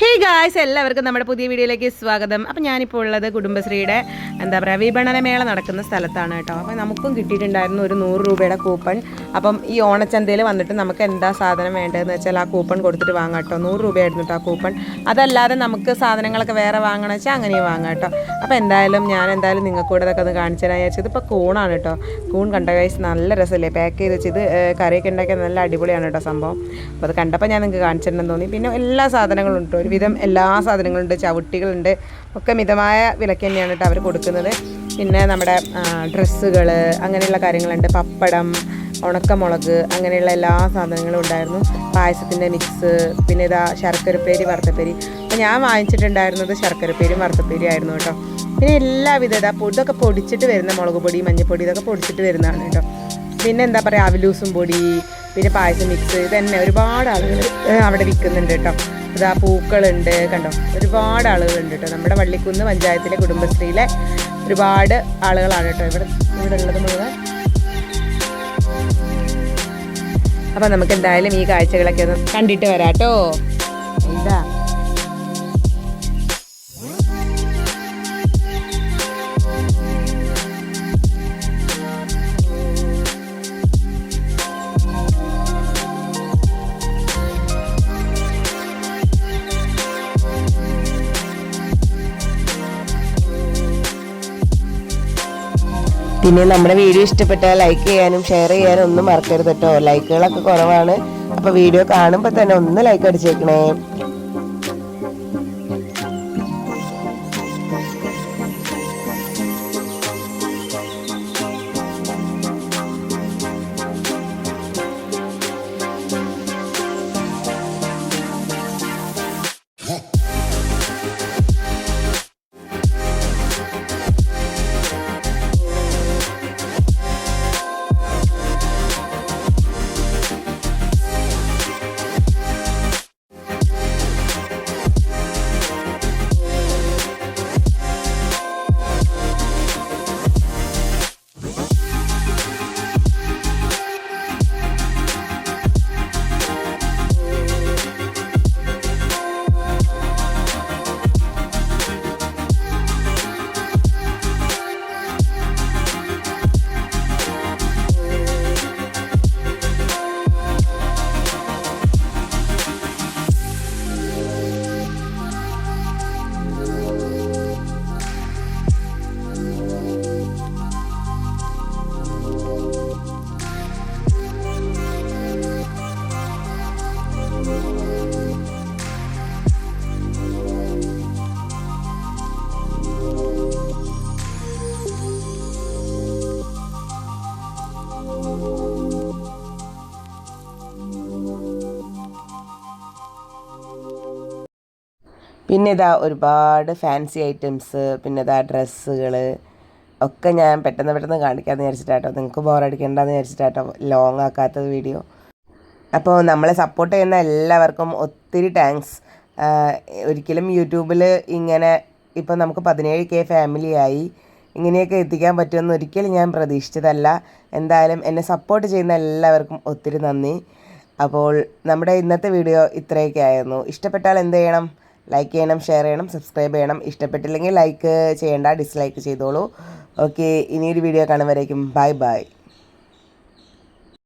Hey guys എല്ലാവർക്കും നമ്മുടെ പുതിയ വീഡിയോയിലേക്ക് സ്വാഗതം. അപ്പം ഞാനിപ്പോൾ ഉള്ളത് കുടുംബശ്രീയുടെ എന്താ പറയുക വിപണന മേള നടക്കുന്ന സ്ഥലത്താണ് കേട്ടോ. അപ്പം നമുക്കും കിട്ടിയിട്ടുണ്ടായിരുന്നു ഒരു നൂറ് രൂപയുടെ കൂപ്പൺ. അപ്പം ഈ ഓണച്ചന്തയിൽ വന്നിട്ട് നമുക്ക് എന്താ സാധനം വേണ്ടതെന്ന് വെച്ചാൽ ആ കൂപ്പൺ കൊടുത്തിട്ട് വാങ്ങാം കേട്ടോ. നൂറ് രൂപയായിരുന്നു കേട്ടോ ആ കൂപ്പൺ. അതല്ലാതെ നമുക്ക് സാധനങ്ങളൊക്കെ വേറെ വാങ്ങണം വെച്ചാൽ അങ്ങനെയും വാങ്ങാം കേട്ടോ. അപ്പോൾ എന്തായാലും ഞാൻ എന്തായാലും നിങ്ങൾക്ക് കൂടെ ഇതൊക്കെ ഒന്ന് കാണിച്ചു വിചാരിച്ചത് ഇപ്പോൾ കൂണാണ് കേട്ടോ. കൂൺ കണ്ട ഗൈസ് നല്ല രസമല്ലേ? പാക്ക് ചെയ്ത് വെച്ച് ഇത് കറിയൊക്കെ ഉണ്ടാക്കിയാൽ നല്ല അടിപൊളിയാണ് കേട്ടോ സംഭവം. അപ്പോൾ അത് കണ്ടപ്പോൾ ഞാൻ നിങ്ങൾക്ക് കാണിച്ചിട്ടുണ്ടെന്ന് തോന്നി. പിന്നെ എല്ലാ സാധനങ്ങളും ഉണ്ട് ഒരുവിധം എല്ലാ സാധനങ്ങളുണ്ട് ചവിട്ടികളുണ്ട്. ഒക്കെ മിതമായ വിലയ്ക്ക് തന്നെയാണ് കേട്ടോ അവർ കൊടുക്കുന്നത്. പിന്നെ നമ്മുടെ ഡ്രസ്സുകൾ അങ്ങനെയുള്ള കാര്യങ്ങളുണ്ട്. പപ്പടം ഉണക്കമുളക് അങ്ങനെയുള്ള എല്ലാ സാധനങ്ങളും ഉണ്ടായിരുന്നു. പായസത്തിന്റെ മിക്സ് പിന്നെ ഇതാ ശർക്കരപ്പേരി വറുത്തപ്പേരി. അപ്പോൾ ഞാൻ വാങ്ങിച്ചിട്ടുണ്ടായിരുന്നത് ശർക്കരപ്പേരിയും വറുത്തപ്പേരി ആയിരുന്നു കേട്ടോ. പിന്നെ എല്ലാവിധ ഇതാ ഇതൊക്കെ പൊടിച്ചിട്ട് വരുന്ന മുളക് പൊടി മഞ്ഞൾപ്പൊടി ഇതൊക്കെ പൊടിച്ചിട്ട് വരുന്നതാണ് കേട്ടോ. പിന്നെ എന്താ പറയുക അവലൂസും പൊടി പിന്നെ പായസം മിക്സ് ഇതന്നെ ഒരുപാട് ആളുകൾ അവിടെ വിൽക്കുന്നുണ്ട് കേട്ടോ. ഇതാ പൂക്കളുണ്ട് കണ്ടോ? ഒരുപാട് ആളുകളുണ്ട് കേട്ടോ. നമ്മുടെ വള്ളിക്കുന്ന് പഞ്ചായത്തിലെ കുടുംബശ്രീയിലെ ഒരുപാട് ആളുകളാണ് കേട്ടോ ഇവിടെ. ഇവിടെ ഉള്ളത് മുഴുവൻ. അപ്പം നമുക്ക് എന്തായാലും ഈ കാഴ്ചകളൊക്കെ ഒന്ന് കണ്ടിട്ട് വരാം കേട്ടോ. ഇതാ പിന്നെ നമ്മുടെ വീഡിയോ ഇഷ്ടപ്പെട്ടാൽ ലൈക്ക് ചെയ്യാനും ഷെയർ ചെയ്യാനും ഒന്നും മറക്കരുത് കേട്ടോ. ലൈക്കുകളൊക്കെ കുറവാണ്. അപ്പൊ വീഡിയോ കാണുമ്പോൾ തന്നെ ഒന്ന് ലൈക്ക് അടിച്ചേക്കണേ. പിന്നെ ഇതാ ഒരുപാട് ഫാൻസി ഐറ്റംസ് പിന്നെ ഇതാ ഡ്രസ്സുകൾ ഒക്കെ ഞാൻ പെട്ടെന്ന് പെട്ടെന്ന് കാണിക്കാമെന്ന് വിചാരിച്ചിട്ടാട്ടോ. നിങ്ങൾക്ക് ബോറടിക്കേണ്ടെന്ന് വിചാരിച്ചിട്ടാട്ടോ ലോങ് ആക്കാത്തത് വീഡിയോ അപ്പോൾ നമ്മളെ സപ്പോർട്ട് ചെയ്യുന്ന എല്ലാവർക്കും ഒത്തിരി താങ്ക്സ് ഒരിക്കലും യൂട്യൂബിൽ ഇങ്ങനെ ഇപ്പം നമുക്ക് പതിനേഴ് കെ ഫാമിലിയായി ഇങ്ങനെയൊക്കെ എത്തിക്കാൻ പറ്റുമെന്ന് ഒരിക്കലും ഞാൻ പ്രതീക്ഷിച്ചതല്ല. എന്തായാലും എന്നെ സപ്പോർട്ട് ചെയ്യുന്ന എല്ലാവർക്കും ഒത്തിരി നന്ദി. അപ്പോൾ നമ്മുടെ ഇന്നത്തെ വീഡിയോ ഇത്രയൊക്കെ ആയിരുന്നു. ഇഷ്ടപ്പെട്ടാൽ എന്ത് ചെയ്യണം? ലൈക്ക് ചെയ്യണം ഷെയർ ചെയ്യണം സബ്സ്ക്രൈബ് ചെയ്യണം. ഇഷ്ടപ്പെട്ടില്ലെങ്കിൽ ലൈക്ക് ചെയ്യേണ്ട ഡിസ്ലൈക്ക് ചെയ്തോളൂ. ഓക്കെ ഇനിയൊരു വീഡിയോ കാണുമ്പോഴേക്കും ബൈ ബൈ